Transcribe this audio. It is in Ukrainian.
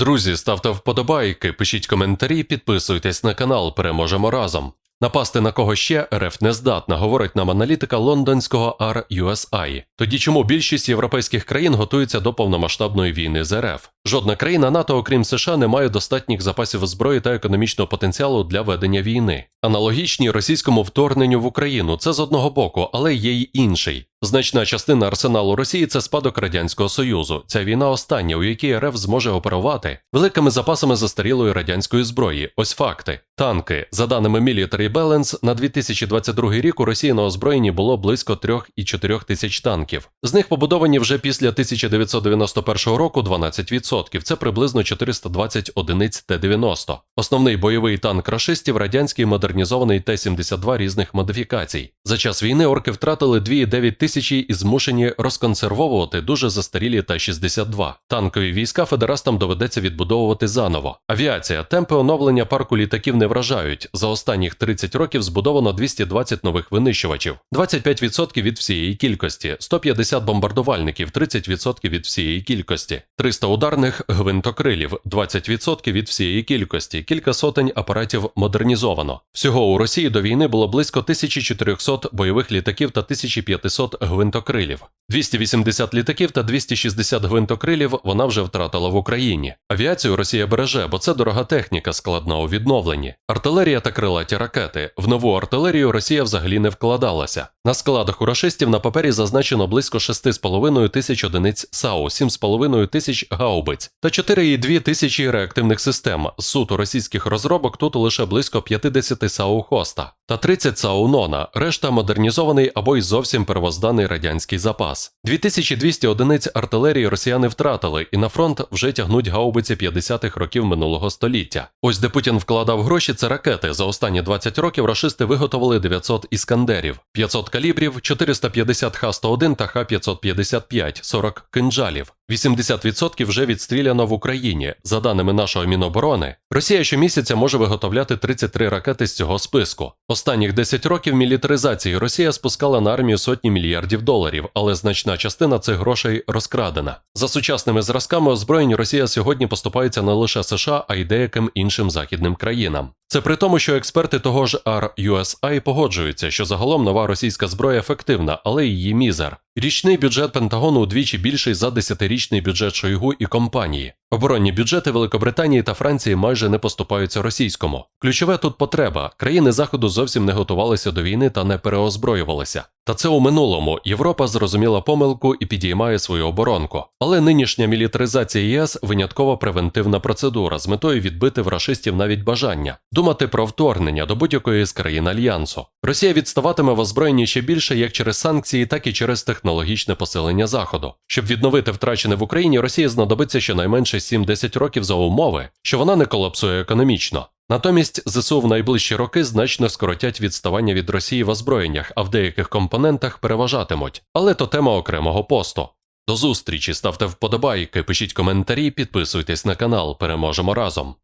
Друзі, ставте вподобайки, пишіть коментарі, підписуйтесь на канал, переможемо разом. Напасти на кого ще РФ не здатна, говорить нам аналітика лондонського RUSI. Тоді чому більшість європейських країн готується до повномасштабної війни з РФ? Жодна країна НАТО, окрім США, не має достатніх запасів зброї та економічного потенціалу для ведення війни. Аналогічні російському вторгненню в Україну це з одного боку, але є й інший. Значна частина арсеналу Росії це спадок Радянського Союзу. Ця війна остання, у якій РФ зможе оперувати великими запасами застарілої радянської зброї. Ось факти. Танки, за даними Military Balance, на 2022 рік у Росії на озброєнні було близько 3,4 тисяч танків. З них побудовані вже після 1991 року 12%. Це приблизно 420 одиниць Т-90. Основний бойовий танк рашистів радянський модернізований Т-72 різних модифікацій. За час війни орки втратили 2,9 тисячі і змушені розконсервовувати дуже застарілі Т-62. Танкові війська федерастам доведеться відбудовувати заново. Авіація, темпи оновлення парку літаків не вражають. За останніх 30 років збудовано 220 нових винищувачів, 25% від всієї кількості, 150 бомбардувальників, 30% від всієї кількості, 300 ударних гвинтокрилів, 20% від всієї кількості, кілька сотень апаратів модернізовано. Всього у Росії до війни було близько 1400 бойових літаків та 1500 гвинтокрилів. 280 літаків та 260 гвинтокрилів вона вже втратила в Україні. Авіацію Росія береже, бо це дорога техніка, складна у відновленні. Артилерія та крилаті ракети. В нову артилерію Росія взагалі не вкладалася. На складах у рашистів на папері зазначено близько 6,5 тисяч одиниць САУ, 7,5 тисяч гаубиць та 4,2 тисячі реактивних систем. Суто російських розробок тут лише близько 50 САУ Хоста та 30 САУ Нона, решта модернізований або й зовсім первозданий радянський запас. 2200 одиниць артилерії росіяни втратили, і на фронт вже тягнуть гаубиці 50-х років минулого століття. Ось де Путін вкладав гроші, це ракети. За останні 20 років рашисти виготовили 900 іскандерів, 500 калібрів, 450 Х-101 та Х-555, 40 кинджалів. 80% вже відстріляно в Україні. За даними нашого Міноборони, Росія щомісяця може виготовляти 33 ракети з цього списку. Останніх 10 років мілітаризації Росія спускала на армію сотні мільярдів доларів, але значна частина цих грошей розкрадена. За сучасними зразками озброєнь Росія сьогодні поступається не лише США, а й деяким іншим західним країнам. Це при тому, що експерти того ж RUSI погоджуються, що загалом нова російська зброя ефективна, але її мізер. Річний бюджет Пентагону удвічі більший за десятирічний бюджет Шойгу і компанії. Оборонні бюджети Великобританії та Франції майже не поступаються російському. Ключове тут потреба. Країни Заходу зовсім не готувалися до війни та не переозброювалися. Та це у минулому Європа зрозуміла помилку і підіймає свою оборонку. Але нинішня мілітаризація ЄС винятково превентивна процедура з метою відбити в рашистів навіть бажання думати про вторгнення до будь-якої з країн альянсу. Росія відставатиме в озброєнні ще більше як через санкції, так і через технологічне посилення Заходу. Щоб відновити втрачене в Україні, Росії знадобиться щонайменше 7-10 років за умови, що вона не колапсує економічно. Натомість ЗСУ в найближчі роки значно скоротять відставання від Росії в озброєннях, а в деяких компонентах переважатимуть. Але то тема окремого посту. До зустрічі, ставте вподобайки, пишіть коментарі, підписуйтесь на канал. Переможемо разом.